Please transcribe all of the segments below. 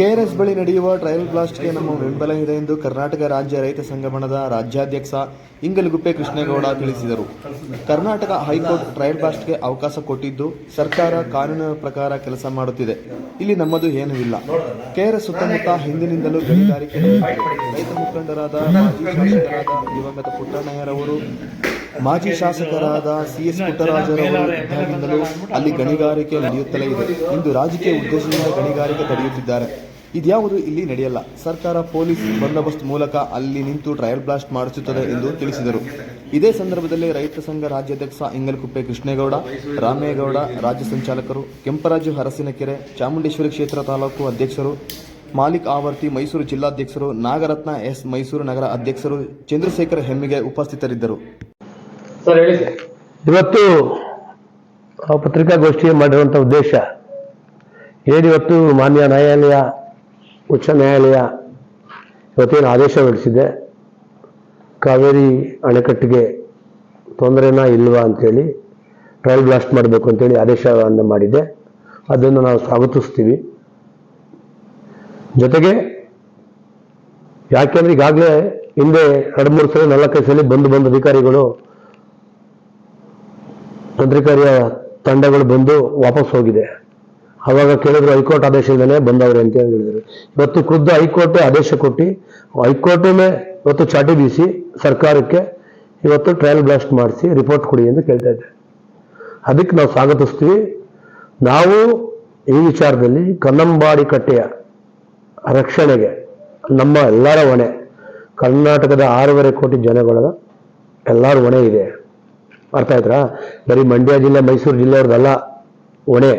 KRS ಬಳಿ ನಡೆಯುವ trial ಬ್ಲಾಸ್ಟ್ಗೆ ನಮ್ಮ ಬೆಂಬಲ ಇದೆ ಎಂದು ಕರ್ನಾಟಕ ರಾಜ್ಯ ರೈತ ಸಂಘಮಣದ ರಾಜ್ಯಾಧ್ಯಕ್ಷ ಇಂಗಲಗುಪ್ಪೆ ಕೃಷ್ಣೇಗೌಡ ತಿಳಿಸಿದರು. ಕರ್ನಾಟಕ ಹೈಕೋರ್ಟ್ ಟ್ರಯಲ್ ಬ್ಲಾಸ್ಟ್ಗೆ ಅವಕಾಶ ಕೊಟ್ಟಿದ್ದು ಸರ್ಕಾರ ಕಾನೂನಿನ ಪ್ರಕಾರ ಕೆಲಸ ಮಾಡುತ್ತಿದೆ. ಇಲ್ಲಿ ನಮ್ಮದು ಏನೂ ಇಲ್ಲ. ಕೆಆರ್ಎಸ್ ಸುತ್ತಮುತ್ತ ಹಿಂದಿನಿಂದಲೂ ಗಣಿಗಾರಿಕೆ. ರೈತ ಮುಖಂಡರಾದ ದಿವಂಗತ ಪುಟ್ಟಣ್ಣಯ್ಯರವರು, ಮಾಜಿ ಶಾಸಕರಾದ ಸಿ ಎಸ್ ಪುಟ್ಟರಾಜರವರು ಅಲ್ಲಿ ಗಣಿಗಾರಿಕೆ ನಡೆಯುತ್ತಲೇ ಇದೆ. ಇಂದು ರಾಜಕೀಯ ಉದ್ದೇಶದಿಂದ ಗಣಿಗಾರಿಕೆ ತಡೆಯುತ್ತಿದ್ದಾರೆ. ಇದ್ಯಾವುದು ಇಲ್ಲಿ ನಡೆಯಲ್ಲ. ಸರ್ಕಾರ ಪೊಲೀಸ್ ಬಂದೋಬಸ್ತ್ ಮೂಲಕ ಅಲ್ಲಿ ನಿಂತು ಟ್ರಯಲ್ ಬ್ಲಾಸ್ಟ್ ಮಾಡಿಸುತ್ತದೆ ಎಂದು ತಿಳಿಸಿದರು. ಇದೇ ಸಂದರ್ಭದಲ್ಲಿ ರೈತ ಸಂಘ ರಾಜ್ಯಾಧ್ಯಕ್ಷ ಇಂಗಲ್ಕುಪ್ಪೆ ಕೃಷ್ಣೇಗೌಡ ರಾಮೇಗೌಡ ರಾಜ್ಯ ಸಂಚಾಲಕರು ಕೆಂಪರಾಜು ಹರಸಿನಕೆರೆ ಚಾಮುಂಡೇಶ್ವರಿ ಕ್ಷೇತ್ರ ತಾಲೂಕು ಅಧ್ಯಕ್ಷರು ಮಾಲಿಕ್ ಆವರ್ತಿ ಮೈಸೂರು ಜಿಲ್ಲಾಧ್ಯಕ್ಷರು ನಾಗರತ್ನ ಎಸ್ ಮೈಸೂರು ನಗರ ಅಧ್ಯಕ್ಷರು ಚಂದ್ರಶೇಖರ್ ಹೆಮ್ಮಿಗೆ ಉಪಸ್ಥಿತರಿದ್ದರು. ಸರ್ ಹೇಳಿ. ಇವತ್ತು ಆ ಪತ್ರಿಕಾಗೋಷ್ಠಿ ಮಾಡಿರುವಂಥ ಉದ್ದೇಶ ಏನಿವತ್ತು ಮಾನ್ಯ ನ್ಯಾಯಾಲಯ ಉಚ್ಚ ನ್ಯಾಯಾಲಯ ಇವತ್ತೇನು ಆದೇಶ ಹೊರಡಿಸಿದೆ? ಕಾವೇರಿ ಅಣೆಕಟ್ಟಿಗೆ ತೊಂದರೆನಾ ಇಲ್ವಾ ಅಂಥೇಳಿ ಟ್ರಯಲ್ ಬ್ಲಾಸ್ಟ್ ಮಾಡಬೇಕು ಅಂತೇಳಿ ಆದೇಶವನ್ನು ಮಾಡಿದೆ. ಅದನ್ನು ನಾವು ಸ್ವಾಗತಿಸ್ತೀವಿ. ಜೊತೆಗೆ ಯಾಕೆಂದ್ರೆ ಈಗಾಗಲೇ ಹಿಂದೆ ಎರಡು ಮೂರು ಸಲ ನಾಲ್ಕೈದು ಸಲ ಬಂದು ಬಂದು ಅಧಿಕಾರಿಗಳು ತಂತ್ರಕಾರಿಯ ತಂಡಗಳು ಬಂದು ವಾಪಸ್ ಹೋಗಿದೆ. ಅವಾಗ ಕೇಳಿದ್ರು ಹೈಕೋರ್ಟ್ ಆದೇಶದಿಂದಲೇ ಬಂದವ್ರೆ ಅಂತ ಹೇಳಿದ್ರು. ಇವತ್ತು ಖುದ್ದು ಹೈಕೋರ್ಟ್ ಆದೇಶ ಕೊಟ್ಟು, ಹೈಕೋರ್ಟೇ ಇವತ್ತು ಚಾಟಿ ಬೀಸಿ ಸರ್ಕಾರಕ್ಕೆ ಇವತ್ತು ಟ್ರಯಲ್ ಬ್ಲಾಸ್ಟ್ ಮಾಡಿಸಿ ರಿಪೋರ್ಟ್ ಕೊಡಿ ಅಂತ ಕೇಳ್ತಾ ಇದ್ದಾರೆ. ಅದಕ್ಕೆ ನಾವು ಸ್ವಾಗತಿಸ್ತೀವಿ. ನಾವು ಈ ವಿಚಾರದಲ್ಲಿ ಕನ್ನಂಬಾಡಿ ಕಟ್ಟೆಯ ರಕ್ಷಣೆಗೆ, ನಮ್ಮ ಎಲ್ಲರ ಹೊಣೆ, ಕರ್ನಾಟಕದ ಆರೂವರೆ ಕೋಟಿ ಜನಗಳ ಎಲ್ಲರ ಹೊಣೆ ಇದೆ. ಅರ್ಥ ಆಯ್ತಾ ಬರೀ ಮಂಡ್ಯ ಜಿಲ್ಲೆ, ಮೈಸೂರು ಜಿಲ್ಲೆಯವ್ರದ್ದೆಲ್ಲ, ಹೊಣೆ.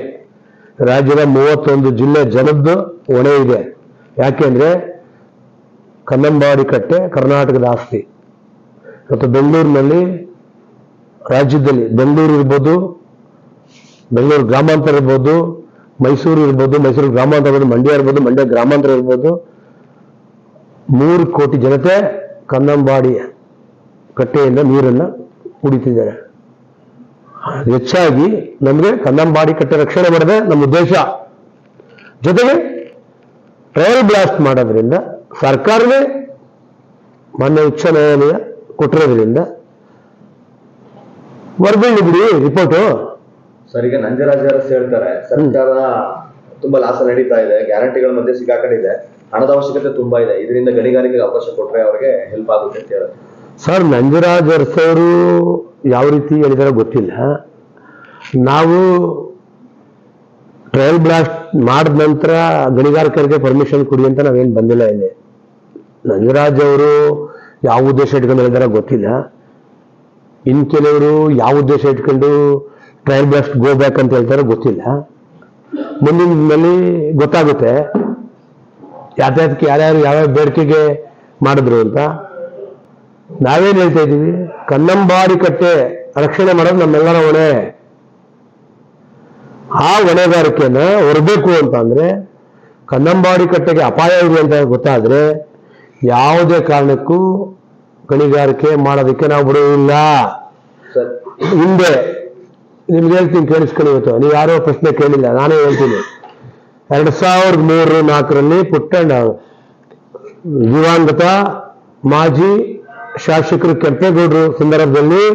ರಾಜ್ಯದ ಮೂವತ್ತೊಂದು ಜಿಲ್ಲೆ ಜನದ್ದು ಹೊಣೆ ಇದೆ. ಯಾಕೆಂದ್ರೆ ಕನ್ನಂಬಾಡಿ ಕಟ್ಟೆ ಕರ್ನಾಟಕದ ಆಸ್ತಿ. ಮತ್ತು ಬೆಂಗಳೂರಿನಲ್ಲಿ ರಾಜ್ಯದಲ್ಲಿ ಬೆಂಗಳೂರು ಇರ್ಬೋದು, ಬೆಂಗಳೂರು ಗ್ರಾಮಾಂತರ ಇರ್ಬೋದು, ಮೈಸೂರು ಇರ್ಬೋದು, ಮೈಸೂರು ಗ್ರಾಮಾಂತರ ಇರ್ಬೋದು, ಮಂಡ್ಯ ಇರ್ಬೋದು, ಮಂಡ್ಯ ಗ್ರಾಮಾಂತರ ಇರ್ಬೋದು, ಮೂರು ಕೋಟಿ ಜನತೆ ಕನ್ನಂಬಾಡಿ ಕಟ್ಟೆಯಿಂದ ನೀರನ್ನು ಕುಡಿತಿದ್ದಾರೆ. ಹೆಚ್ಚಾಗಿ ನಮಗೆ ಕನ್ನಂಬಾಡಿ ಕಟ್ಟೆ ರಕ್ಷಣೆ ಮಾಡಿದೆ ನಮ್ಮ ಉದ್ದೇಶ. ಜೊತೆಗೆ ಟ್ರಯಲ್ ಬ್ಲಾಸ್ಟ್ ಮಾಡೋದ್ರಿಂದ ಸರ್ಕಾರವೇ ಮಾನ್ಯ ಉಚ್ಚ ನ್ಯಾಯಾಲಯ ಕೊಟ್ಟಿರೋದ್ರಿಂದ ವರ್ಗಳ್ಳಿ ಬಿಡಿ ರಿಪೋರ್ಟು ಸರ್ ಈಗ ನಂಜರಾಜ್ ಅರಸ್ ಹೇಳ್ತಾರೆ ಸರ್ಕಾರ ತುಂಬಾ ಲಾಸ ನಡೀತಾ ಇದೆ ಗ್ಯಾರಂಟಿಗಳ ಮಧ್ಯೆ ಸಿಕ್ಕಾಕೊಂಡಿದೆ ಹಣದ ಅವಶ್ಯಕತೆ ತುಂಬಾ ಇದೆ ಇದರಿಂದ ಗಣಿಗಾರಿಕೆಗೆ ಅವಕಾಶ ಕೊಟ್ರೆ ಅವರಿಗೆ ಹೆಲ್ಪ್ ಆಗುತ್ತೆ ಅಂತ ಹೇಳುತ್ತೆ. ಸರ್ ನಂಜರಾಜ್ ಅರಸವರು ಯಾವ ರೀತಿ ಹೇಳಿದಾರೋ ಗೊತ್ತಿಲ್ಲ. ನಾವು ಟ್ರಯಲ್ ಬ್ಲಾಸ್ಟ್ ಮಾಡಿದ ನಂತರ ಗಣಿಗಾರಿಕರಿಗೆ ಪರ್ಮಿಷನ್ ಕೊಡಿ ಅಂತ ನಾವೇನು ಬಂದಿಲ್ಲ ಇಲ್ಲಿ. ನಂಜರಾಜ್ ಅವರು ಯಾವ ಉದ್ದೇಶ ಇಟ್ಕೊಂಡು ಹೇಳಿದಾರ ಗೊತ್ತಿಲ್ಲ. ಇನ್ ಕೆಲವರು ಯಾವ ಉದ್ದೇಶ ಇಟ್ಕೊಂಡು ಟ್ರಯಲ್ ಬ್ಲಾಸ್ಟ್ ಗೋ ಬ್ಯಾಕ್ ಅಂತ ಹೇಳ್ತಾರೋ ಗೊತ್ತಿಲ್ಲ. ಮುಂದಿನ ದಿನದಲ್ಲಿ ಗೊತ್ತಾಗುತ್ತೆ. ಯಾತ್ಯಾತಕ್ಕೆ ಯಾರ್ಯಾರು ಯಾವ್ಯಾವ ಬೇಡಿಕೆಗೆ ಮಾಡಿದ್ರು ಅಂತ. ನಾವೇನ್ ಹೇಳ್ತಾ ಇದ್ದೀವಿ? ಕನ್ನಂಬಾಡಿ ಕಟ್ಟೆ ರಕ್ಷಣೆ ಮಾಡೋದು ನಮ್ಮೆಲ್ಲರ ಹೊಣೆ. ಆ ಹೊಣೆಗಾರಿಕೆಯನ್ನ ಹೊರಬೇಕು ಅಂತ ಅಂದ್ರೆ ಕನ್ನಂಬಾಡಿ ಕಟ್ಟೆಗೆ ಅಪಾಯ ಇದೆ ಅಂತ ಗೊತ್ತಾದ್ರೆ ಯಾವುದೇ ಕಾರಣಕ್ಕೂ ಗಣಿಗಾರಿಕೆ ಮಾಡೋದಕ್ಕೆ ನಾವು ಬಿಡುವುದಿಲ್ಲ ಹಿಂದೆ ನಿಮ್ಗೆ ಹೇಳ್ತೀನಿ ಕೇಳಿಸ್ಕೊಳ್ಳಿ ಇವತ್ತು. ನೀವು ಯಾರೋ ಪ್ರಶ್ನೆ ಕೇಳಿಲ್ಲ ನಾನೇ ಹೇಳ್ತೀನಿ. ಎರಡ್ ಸಾವಿರದ ಮೂರು ನಾಲ್ಕರಲ್ಲಿ ಪುಟ್ಟಣ್ಣ ದಿವಂಗತ ಮಾಜಿ ಶಾಸಕರು ಕೆಂಪೇಗೌಡರು ಸಂದರ್ಭದಲ್ಲಿ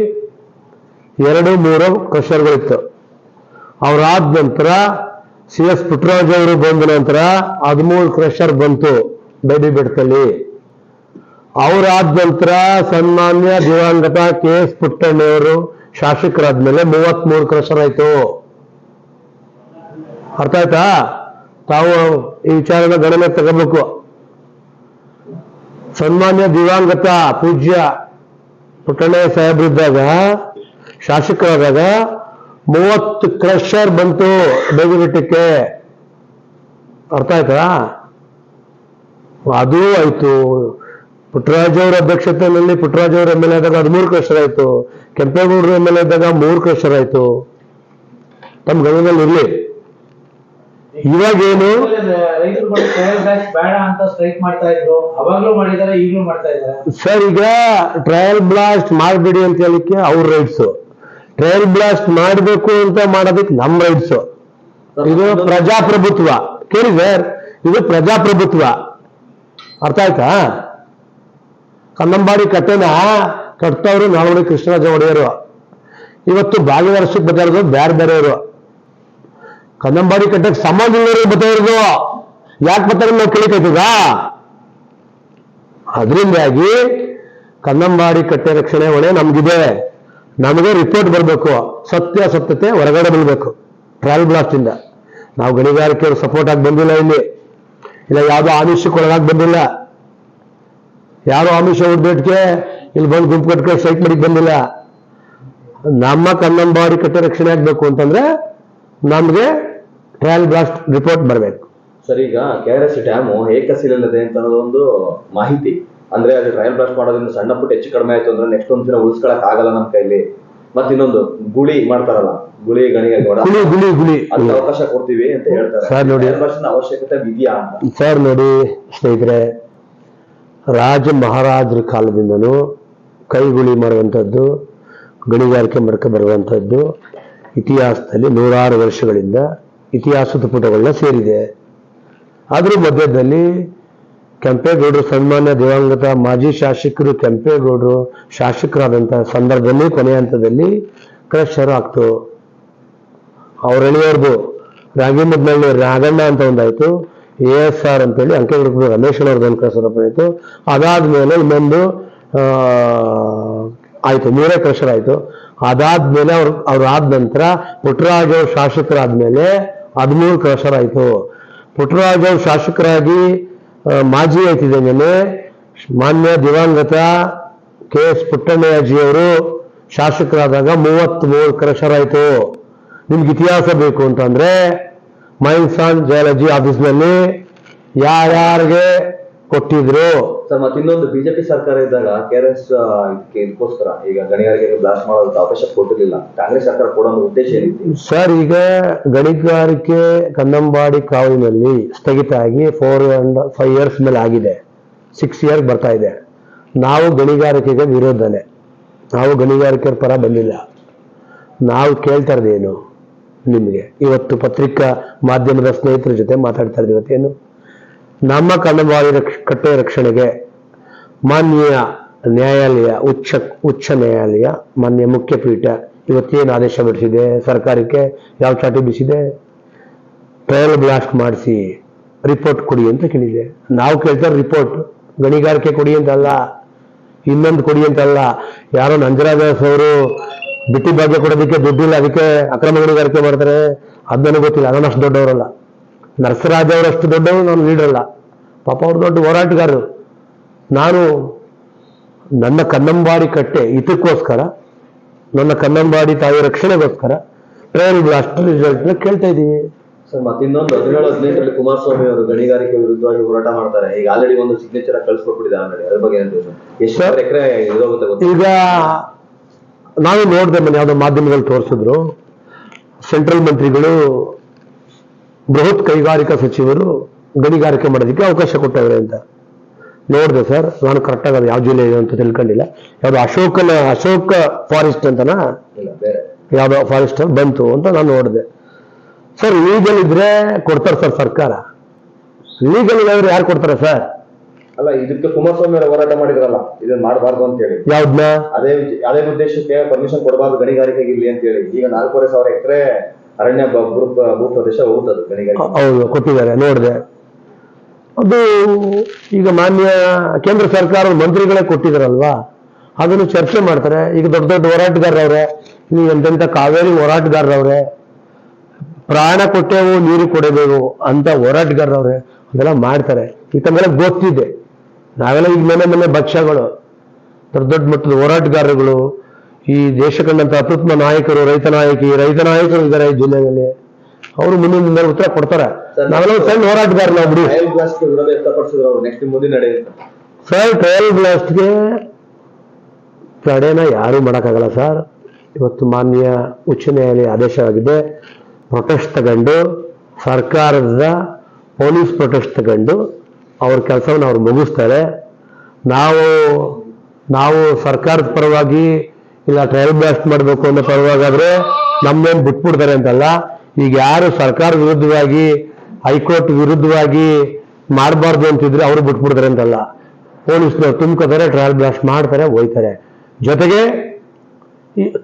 ಎರಡು ಮೂರು ಕ್ರಷರ್ಗಳಿತ್ತು. ಅವರಾದ ನಂತರ ಸಿ ಎಸ್ ಪುಟ್ಟರಾಜ್ ಅವರು ಬಂದ ನಂತರ ಹದಿಮೂರು ಕ್ರಷರ್ ಬಂತು ಬೇಡಿ ಬೆಟ್ಟದಲ್ಲಿ ಅವರಾದ ನಂತರ ಸನ್ಮಾನ್ಯ ದಿವಂಗತ ಕೆ ಎಸ್ ಪುಟ್ಟಣ್ಣವರು ಶಾಸಕರಾದ್ಮೇಲೆ ಮೂವತ್ಮೂರು ಕ್ರಷರ್ ಆಯ್ತು. ಅರ್ಥ ಆಯ್ತಾ? ತಾವು ಈ ವಿಚಾರನ ಗಣನೆ ತಗೋಬೇಕು. ಸನ್ಮಾನ್ಯ ದಿವಂಗತ ಪೂಜ್ಯ ಪುಟ್ಟಣ್ಣಯ್ಯ ಸಾಹೇಬ್ರಿದ್ದಾಗ ಶಾಸಕರಾದಾಗ ಮೂವತ್ತು ಕ್ರಷರ್ ಬಂತು ಬೇಗಬೆಟ್ಟಕ್ಕೆ ಅರ್ಥ ಆಯ್ತಾ? ಅದು ಆಯ್ತು. ಪುಟ್ಟರಾಜ್ ಅವರ ಅಧ್ಯಕ್ಷತೆಯಲ್ಲಿ ಪುಟ್ಟರಾಜ್ ಅವರ ಎಂ ಎಲ್ ಎ ಆದಾಗ ಹದಿಮೂರು ಕ್ರಷರ್ ಆಯ್ತು. ಕೆಂಪೇಗೌಡರ ಎಂ ಎಲ್ ಎ ಇದ್ದಾಗ ಮೂರು ಕ್ರಷರ್ ಆಯ್ತು. ತಮ್ಮ ಗಮನದಲ್ಲಿ ಇರ್ಲಿ ಇವಾಗೇನು? ರೈತರು ಬಂದು ಟ್ರಯಲ್ ಬ್ಯಾಚ್ ಬೇಡ ಅಂತ ಸ್ಟ್ರೈಕ್ ಮಾಡ್ತಾ ಇದ್ರು. ಅವಾಗ್ಲೂ ಮಾಡಿದ್ದಾರೆ ಈಗಲೂ ಮಾಡ್ತಾ ಇದ್ದಾರೆ ಸರ್ ಈಗ ಟ್ರಯಲ್ ಬ್ಲಾಸ್ಟ್ ಮಾಡಬೇಡಿ ಅಂತ ಹೇಳಿಕ್ಕೆ ಅವ್ರ ರೈಟ್ಸ್ ಟ್ರಯಲ್ ಬ್ಲಾಸ್ಟ್ ಮಾಡಬೇಕು ಅಂತ ಮಾಡೋದಕ್ಕೆ ನಮ್ಮ ರೈಟ್ಸ್ ಇದು ಪ್ರಜಾಪ್ರಭುತ್ವ. ಕೇಳಿ ಸರ್ ಇದು ಪ್ರಜಾಪ್ರಭುತ್ವ. ಅರ್ಥ ಆಯ್ತಾ? ಕನ್ನಂಬಾಡಿ ಕಟ್ಟೆನ ಕಟ್ತವ್ರು ನಾಲ್ವಡಿ ಕೃಷ್ಣರಾಜ ಒಡೆಯರು. ಇವತ್ತು ಭಾಗ್ಯವರ್ಷಕ್ಕೆ ಬರ್ತಾರದು ಬೇರೆ ಬೇರೆಯವರು ಕನ್ನಂಬಾಡಿ ಕಟ್ಟಕ್ಕೆ ಸಮಾಜ ಇಲ್ಲವರು ಬರ್ತಾ ಇರೋದು. ಯಾಕೆ ಬರ್ತಾರೆ ನಾವು ಕೇಳಿಕೈತದ ಅದರಿಂದಾಗಿ ಕನ್ನಂಬಾಡಿ ಕಟ್ಟೆ ರಕ್ಷಣೆ ಹೊಣೆ ನಮ್ಗಿದೆ. ನಮಗೆ ರಿಪೋರ್ಟ್ ಬರಬೇಕು. ಸತ್ಯ ಸತ್ಯತೆ ಹೊರಗಡೆ ಬರಬೇಕು ಟ್ರಾವೆಲ್ ಬ್ಲಾಸ್ಟ್ ಇಂದ. ನಾವು ಗಣಿಗಾರಿಕೆಯವರು ಸಪೋರ್ಟ್ ಆಗಿ ಬಂದಿಲ್ಲ ಇಲ್ಲಿ. ಇಲ್ಲ ಯಾವುದೋ ಆಮಿಷಕ್ಕೆ ಒಳಗಾಗಿ ಬಂದಿಲ್ಲ. ಯಾರೋ ಆಮಿಷ ಹುಡ್ಬೇಟ್ಗೆ ಇಲ್ಲಿ ಬಂದು ಗುಂಪು ಕಟ್ಕೊಂಡು ಸೈಟ್ ಮಾಡಿ ಬಂದಿಲ್ಲ. ನಮ್ಮ ಕನ್ನಂಬಾಡಿ ಕಟ್ಟೆ ರಕ್ಷಣೆ ಆಗ್ಬೇಕು ಅಂತಂದ್ರೆ ನಮ್ಗೆ ಟ್ರಯಲ್ ಬ್ಲಾಸ್ಟ್ ರಿಪೋರ್ಟ್ ಬರಬೇಕು. ಸರ್ ಈಗ ಕೆ ಆರ್ ಎಸ್ ಡ್ಯಾಮು ಏಕಶಿಲಲ್ಲದೆ ಅಂತ ಅನ್ನೋದೊಂದು ಮಾಹಿತಿ. ಅಂದ್ರೆ ಅದು ಟ್ರಯಲ್ ಬ್ಲಾಸ್ಟ್ ಮಾಡೋದ್ರಿಂದ ಸಣ್ಣ ಪುಟ್ಟ ಹೆಚ್ಚು ಕಡಿಮೆ ಆಯ್ತು ಅಂದ್ರೆ ನೆಕ್ಸ್ಟ್ ಒಂದ್ ದಿನ ಉಳಿಸ್ಕೊಳಕ್ ಆಗಲ್ಲ ನಮ್ ಕೈಲಿ. ಮತ್ ಇನ್ನೊಂದು ಗುಳಿ ಮಾಡ್ತಾರಲ್ಲ ಗುಳಿ ಗಣಿಗೆ ಗುಳಿ ಗುಳಿ ಗುಳಿ. ಅಲ್ಲಿ ಅವಕಾಶ ಕೊಡ್ತೀವಿ ಅಂತ ಹೇಳ್ತಾರೆ. ಸರ್ ನೋಡಿ. ಟ್ರಯಲ್ ಬ್ಲಾಸ್ಟ್ ಅವಶ್ಯಕತೆ ಇದೆಯಾ ಅಂತ. ಸರ್ ನೋಡಿ ಸ್ನೇಹಿತರೆ ರಾಜ ಮಹಾರಾಜರ ಕಾಲದಿಂದನೂ ಕೈಗುಳಿ ಮಾಡುವಂಥದ್ದು ಗಣಿಗಾರಿಕೆ ಮಾಡ್ಕೊ ಬರುವಂಥದ್ದು ಇತಿಹಾಸದಲ್ಲಿ ನೂರಾರು ವರ್ಷಗಳಿಂದ ಇತಿಹಾಸದ ಪುಟಗಳನ್ನ ಸೇರಿದೆ. ಅದ್ರ ಮಧ್ಯದಲ್ಲಿ ಕೆಂಪೇಗೌಡರು ಸನ್ಮಾನ್ಯ ದಿವಂಗತ ಮಾಜಿ ಶಾಸಕರು ಕೆಂಪೇಗೌಡರು ಶಾಸಕರಾದಂಥ ಸಂದರ್ಭದಲ್ಲಿ ಕೊನೆ ಹಂತದಲ್ಲಿ ಕ್ರಷರ್ ಆಗ್ತು. ಅವ್ರ ಎಳೆಯವ್ರದ್ದು ರಾಗಿಮದ್ನಲ್ಲಿ ರಾಗಣ್ಣ ಅಂತ ಒಂದಾಯ್ತು. ಎ ಎಸ್ ಆರ್ ಅಂತೇಳಿ ಅಂಕೇಗೌಡ ರಮೇಶ್ ಅವ್ರದ್ದು ಒಂದು ಕ್ರಷರ್ ಆಯ್ತು ಅದಾದ್ಮೇಲೆ ಇನ್ನೊಂದು ಆಯಿತು, ಮೂರೇ ಕ್ರಷರ್ ಆಯ್ತು. ಅದಾದ್ಮೇಲೆ ಅವ್ರು ಅವ್ರು ಆದ ನಂತರ ಪುಟ್ಟರಾಜ್ ಶಾಸಕರಾದ ಶಾಸಕರಾದ್ಮೇಲೆ ಹದಿಮೂರು ಕ್ರಷರ್ ಆಯ್ತು ಪುಟ್ಟರಾಜ್ ಅವ್ರು ಶಾಸಕರಾಗಿ ಮಾಜಿ ಆಯ್ತಿದೆ ನಿನ್ನೆ. ಮಾನ್ಯ ದಿವಂಗತ ಕೆ ಎಸ್ ಪುಟ್ಟಣ್ಣಯ್ಯಜಿಯವರು ಶಾಸಕರಾದಾಗ ಮೂವತ್ತ್ ಮೂರು ಆಯ್ತು ನಿಮ್ಗೆ ಇತಿಹಾಸ ಬೇಕು ಅಂತಂದ್ರೆ ಮೈನ್ಸ್ ಆನ್ ಜಿಯಾಲಜಿ ಆಫೀಸ್ನಲ್ಲಿ ಯಾರ್ಯಾರಿಗೆ ಕೊಟ್ಟಿದ್ರು. ಸರ್ ಮತ್ತೆ ಇನ್ನೊಂದು ಬಿಜೆಪಿ ಸರ್ಕಾರ ಇದ್ದಾಗ ಕೆ ಆರ್ ಎಸ್ ಇದಕ್ಕೆ ಇದಕ್ಕೋಸ್ಕರ ಈಗ ಗಣಿಗಾರಿಕೆ ಬ್ಲಾಸ್ಟ್ ಮಾಡೋದಕ್ಕೆ ಅವಕಾಶ ಕೊಟ್ಟಿರಲಿಲ್ಲ. ಕಾಂಗ್ರೆಸ್ ಸರ್ಕಾರ ಕೊಡೋ ಉದ್ದೇಶ ಏನಿತ್ತು? ಸರ್ ಈಗ ಗಣಿಗಾರಿಕೆ ಕನ್ನಂಬಾಡಿ ಕಾವಿನಲ್ಲಿ ಸ್ಥಗಿತ ಆಗಿ ಫೋರ್ ಅಂಡ್ ಫೈವ್ ಇಯರ್ಸ್ ಮೇಲೆ ಆಗಿದೆ. ಸಿಕ್ಸ್ ಇಯರ್ ಬರ್ತಾ ಇದೆ. ನಾವು ಗಣಿಗಾರಿಕೆಗೆ ವಿರೋಧನೆ. ನಾವು ಗಣಿಗಾರಿಕೆ ಪರ ಬಂದಿಲ್ಲ. ನಾವು ಕೇಳ್ತಾ ಇರೋದೇನು ನಿಮಗೆ ಇವತ್ತು ಪತ್ರಿಕಾ ಮಾಧ್ಯಮದ ಸ್ನೇಹಿತರ ಜೊತೆ ಮಾತಾಡ್ತಾ ಇದ್ದೀವಿ ಇವತ್ತೇನು? ನಮ್ಮ ಕನ್ನಂಬಾಡಿ ರಕ್ಷ, ಕಟ್ಟೆ ರಕ್ಷಣೆಗೆ ಮಾನ್ಯ ನ್ಯಾಯಾಲಯ, ಉಚ್ಚ ಉಚ್ಚ ನ್ಯಾಯಾಲಯ, ಮಾನ್ಯ ಮುಖ್ಯಪೀಠ ಇವತ್ತೇನು ಆದೇಶ ಬಿಡಿಸಿದೆ ಸರ್ಕಾರಕ್ಕೆ ಯಾವ ಚಾಟಿ ಬೀಸಿದೆ? ಟ್ರಯಲ್ ಬ್ಲಾಸ್ಟ್ ಮಾಡಿಸಿ ರಿಪೋರ್ಟ್ ಕೊಡಿ ಅಂತ ಕೇಳಿದೆ. ನಾವು ಕೇಳ್ತಾರೆ ರಿಪೋರ್ಟ್. ಗಣಿಗಾರಿಕೆ ಕೊಡಿ ಅಂತಲ್ಲ ಇನ್ನೊಂದು ಕೊಡಿ ಅಂತಲ್ಲ ಯಾರೋ ನಂಜರಾಜಾಸ್ ಅವರು ಬಿಟ್ಟಿ ಭಾಗ್ಯ ಕೊಡೋದಕ್ಕೆ ದುಡ್ಡಿಲ್ಲ, ಅದಕ್ಕೆ ಅಕ್ರಮ ಗಣಿಗಾರಿಕೆ ಮಾಡ್ತಾರೆ. ಅದನ್ನು ಗೊತ್ತಿಲ್ಲ ಅದನ್ನಷ್ಟು ದೊಡ್ಡವರಲ್ಲ. ನರಸರಾಜ್ ಅವರಷ್ಟು ದೊಡ್ಡವರು ನಾನು ಲೀಡ್ರಲ್ಲ ಪಾಪ ಅವರು ದೊಡ್ಡ ಹೋರಾಟಗಾರರು. ನಾನು ನನ್ನ ಕನ್ನಂಬಾಡಿ ಕಟ್ಟೆ ಇದಕ್ಕೋಸ್ಕರ ನನ್ನ ಕನ್ನಂಬಾಡಿ ತಾಯಿ ರಕ್ಷಣೆಗೋಸ್ಕರ ಟ್ರಯಲ್ ಅಷ್ಟು ರಿಸಲ್ಟ್ ಕೇಳ್ತಾ ಇದ್ದೀವಿ. ಸರ್ ಮತ್ತೆ ಇನ್ನೊಂದು ಹದಿನೇಳು ಹದಿನೆಂಟರಲ್ಲಿ ಕುಮಾರಸ್ವಾಮಿ ಅವರು ಗಣಿಗಾರಿಕೆ ವಿರುದ್ಧವಾಗಿ ಹೋರಾಟ ಮಾಡ್ತಾರೆ. ಈಗ ಆಲ್ರೆಡಿ ಒಂದು ಸಿಗ್ನೇಚರ್ ಕಳಿಸ್ಕೊಟ್ಬಿಟ್ಟಿದೆ ಆಲ್ರೆಡಿ ಅದ್ರ ಬಗ್ಗೆ ಎಷ್ಟು. ಎಕರೆ ಈಗ ನಾನು ನೋಡಿದೆ ಮನೆ ಯಾವುದೋ ಮಾಧ್ಯಮದಲ್ಲಿ ತೋರಿಸಿದ್ರು. ಸೆಂಟ್ರಲ್ ಮಂತ್ರಿಗಳು ಬೃಹತ್ ಕೈಗಾರಿಕಾ ಸಚಿವರು ಗಣಿಗಾರಿಕೆ ಮಾಡೋದಕ್ಕೆ ಅವಕಾಶ ಕೊಟ್ಟವ್ರೆ ಅಂತ. ನೋಡಿದೆ ಸರ್ ನಾನು ಕರೆಕ್ಟಾಗಿ ಅದು ಯಾವ ಜಿಲ್ಲೆ ಇದೆ ಅಂತ ತಿಳ್ಕೊಂಡಿಲ್ಲ. ಯಾವುದು ಅಶೋಕನ ಅಶೋಕ ಫಾರೆಸ್ಟ್ ಅಂತನಾ? ಇಲ್ಲ ಬೇರೆ. ಯಾವುದೋ ಫಾರೆಸ್ಟ್ ಬಂತು ಅಂತ ನಾನು ನೋಡಿದೆ. ಸರ್ ಲೀಗಲ್ ಇದ್ರೆ ಕೊಡ್ತಾರೆ ಸರ್ ಸರ್ಕಾರ. ಲೀಗಲ್ ಇಲ್ಲಾದ್ರೆ ಯಾರು ಕೊಡ್ತಾರೆ ಸರ್ ಅಲ್ಲ ಇದಕ್ಕೆ ಕುಮಾರಸ್ವಾಮಿ ಅವರು ಹೋರಾಟ ಮಾಡಿದ್ರಲ್ಲ ಇದನ್ನ ಮಾಡಬಾರ್ದು ಅಂತ ಹೇಳಿ. ಯಾವ್ದನ್ನ ಅದೇ ಅದೇ ಉದ್ದೇಶಕ್ಕೆ ಪರ್ಮಿಷನ್ ಕೊಡಬಾರ್ದು ಗಣಿಗಾರಿಕೆಗೆ ಇಲ್ಲಿ ಅಂತ ಹೇಳಿ. ಈಗ ನಾಲ್ಕೂವರೆ ಸಾವಿರ ಎಕರೆ ಅರಣ್ಯ ಭೂ ಪ್ರದೇಶ ಹೌದು, ಕೊಟ್ಟಿದ್ದಾರೆ, ನೋಡಿದೆ. ಅದು ಈಗ ಮಾನ್ಯ ಕೇಂದ್ರ ಸರ್ಕಾರದ ಮಂತ್ರಿಗಳೇ ಕೊಟ್ಟಿದಾರಲ್ವಾ ಅದನ್ನು ಚರ್ಚೆ ಮಾಡ್ತಾರೆ. ಈಗ ದೊಡ್ಡ ದೊಡ್ಡ ಹೋರಾಟಗಾರರವ್ರೆ ನೀವು ಎಂತೆಂಥ ಕಾವೇರಿ ಹೋರಾಟಗಾರರವ್ರೆ, ಪ್ರಾಣ ಕೊಟ್ಟೆವು, ನೀರು ಕೊಡಬೇಕು ಅಂತ ಹೋರಾಟಗಾರರವ್ರೆ, ಅದೆಲ್ಲ ಮಾಡ್ತಾರೆ. ಈ ತಮ್ಮೆಲ್ಲ ಗೊತ್ತಿದೆ. ನಾವೆಲ್ಲ ಈಗ ಮನೆ ಮನೆ ಭಕ್ಷ್ಯಗಳು, ದೊಡ್ಡ ದೊಡ್ಡ ಮಟ್ಟದ ಹೋರಾಟಗಾರರುಗಳು ಈ ದೇಶ ಕಂಡಂತ ಅತ್ಯುತ್ತಮ ನಾಯಕರು ರೈತ ನಾಯಕಿ ರೈತ ನಾಯಕರು ಇದ್ದಾರೆ ಈ ಜಿಲ್ಲೆಯಲ್ಲಿ. ಅವರು ಮುಂದಿನ ಮುಂದೆ ಉತ್ತರ ಕೊಡ್ತಾರೆ. ನಾವೆಲ್ಲ ಸಣ್ಣ ಹೋರಾಟಗಾರ ನಾವು ಬಿಡಿ. ಸರ್ ಟ್ರಯಲ್ ಬ್ಲಾಸ್ಟ್ಗೆ ತಡೆನ ಯಾರೂ ಮಾಡೋಕ್ಕಾಗಲ್ಲ ಸರ್. ಇವತ್ತು ಮಾನ್ಯ ಉಚ್ಚ ನ್ಯಾಯಾಲಯ ಆದೇಶವಾಗಿದೆ. ಪ್ರೊಟೆಸ್ಟ್ ತಗೊಂಡು ಸರ್ಕಾರದ ಪೊಲೀಸ್ ಪ್ರೊಟೆಸ್ಟ್ ತಗೊಂಡು ಅವ್ರ ಕೆಲಸವನ್ನು ಅವ್ರು ಮುಗಿಸ್ತಾರೆ. ನಾವು ನಾವು ಸರ್ಕಾರದ ಪರವಾಗಿ ಇಲ್ಲ ಟ್ರಯಲ್ ಬ್ಲಾಸ್ಟ್ ಮಾಡಬೇಕು ಅನ್ನೋ ಪರವಾಗಾದ್ರೆ ನಮ್ಮೇನು ಬಿಟ್ಬಿಡ್ತಾರೆ ಅಂತಲ್ಲ. ಈಗ ಯಾರು ಸರ್ಕಾರ ವಿರುದ್ಧವಾಗಿ, ಹೈಕೋರ್ಟ್ ವಿರುದ್ಧವಾಗಿ ಮಾಡಬಾರ್ದು ಅಂತಿದ್ರೆ ಅವರು ಬಿಟ್ಬಿಡ್ತಾರೆ ಅಂತಲ್ಲ. ಪೊಲೀಸ್ನವ್ರು ತುಂಬ್ಕೋತಾರೆ ಟ್ರಯಲ್ ಬ್ಲಾಸ್ಟ್ ಮಾಡ್ತಾರೆ, ಹೋಯ್ತಾರೆ. ಜೊತೆಗೆ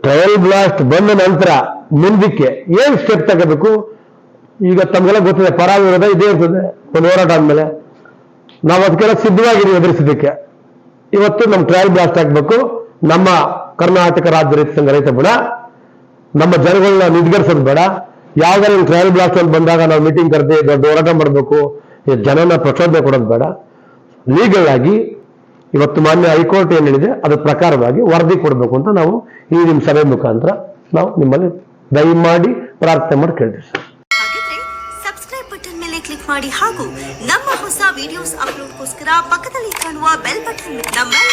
ಟ್ರಯಲ್ ಬ್ಲಾಸ್ಟ್ ಬಂದ ನಂತರ ಮುಂದಕ್ಕೆ ಏನ್ ಸ್ಟೆಪ್ ತಗೋಬೇಕು? ಈಗ ತಮಗೆಲ್ಲ ಗೊತ್ತಿದೆ ಪರ ವಿರೋಧ ಇದೇ ಇರ್ತದೆ. ಒಂದು ಹೋರಾಟ ಆದ್ಮೇಲೆ. ನಾವು ಅದಕ್ಕೆಲ್ಲ ಸಿದ್ಧವಾಗಿದ್ದೀವಿ ಎದುರಿಸೋದಕ್ಕೆ ಇವತ್ತು ನಮ್ಮ ಟ್ರಯಲ್ ಬ್ಲಾಸ್ಟ್ ಆಗ್ಬೇಕು. ನಮ್ಮ ಕರ್ನಾಟಕ ರಾಜ್ಯ ರೈತ ಸಂಘ ರೈತ ಬೇಡ. ನಮ್ಮ ಜನಗಳನ್ನ ನಿದ್ಗರಿಸೋದು ಬೇಡ. ಯಾವ್ದಾರ ಟ್ರಯಲ್ ಬ್ಲಾಸ್ಟ್ ಅಂತ ಬಂದಾಗ ನಾವು ಮೀಟಿಂಗ್ ಕರೆದಿ ದೊಡ್ಡ ಹೋರಾಟ ಮಾಡಬೇಕು. ಜನನ ಪ್ರಚೋದನೆ ಕೊಡೋದು ಬೇಡ. ಲೀಗಲ್ ಆಗಿ ಇವತ್ತು ಮಾನ್ಯ ಹೈಕೋರ್ಟ್ ಏನು ಹೇಳಿದೆ, ಅದ್ರ ಪ್ರಕಾರವಾಗಿ ವರದಿ ಕೊಡಬೇಕು ಅಂತ ನಾವು ಈ ನಿಮ್ಮ ಸಭೆ ಮುಖಾಂತರ ನಾವು ನಿಮ್ಮಲ್ಲಿ ದಯಮಾಡಿ ಪ್ರಾರ್ಥನೆ ಮಾಡಿ ಕೇಳ್ತೀವಿ ಸರ್. ಸಬ್ಸ್ಕ್ರೈಬ್ ಬಟನ್ ಮೇಲೆ ಕ್ಲಿಕ್ ಮಾಡಿ ಹಾಗೂ ನಮ್ಮ ಹೊಸ ವಿಡಿಯೋಸ್ ಅಪ್ಲೋಡ್ಗೋಸ್ಕರ ಪಕ್ಕದಲ್ಲಿ ಕಾಣುವ ಬೆಲ್ ಬಟನ್ ನಮ್ಮೆಲ್ಲ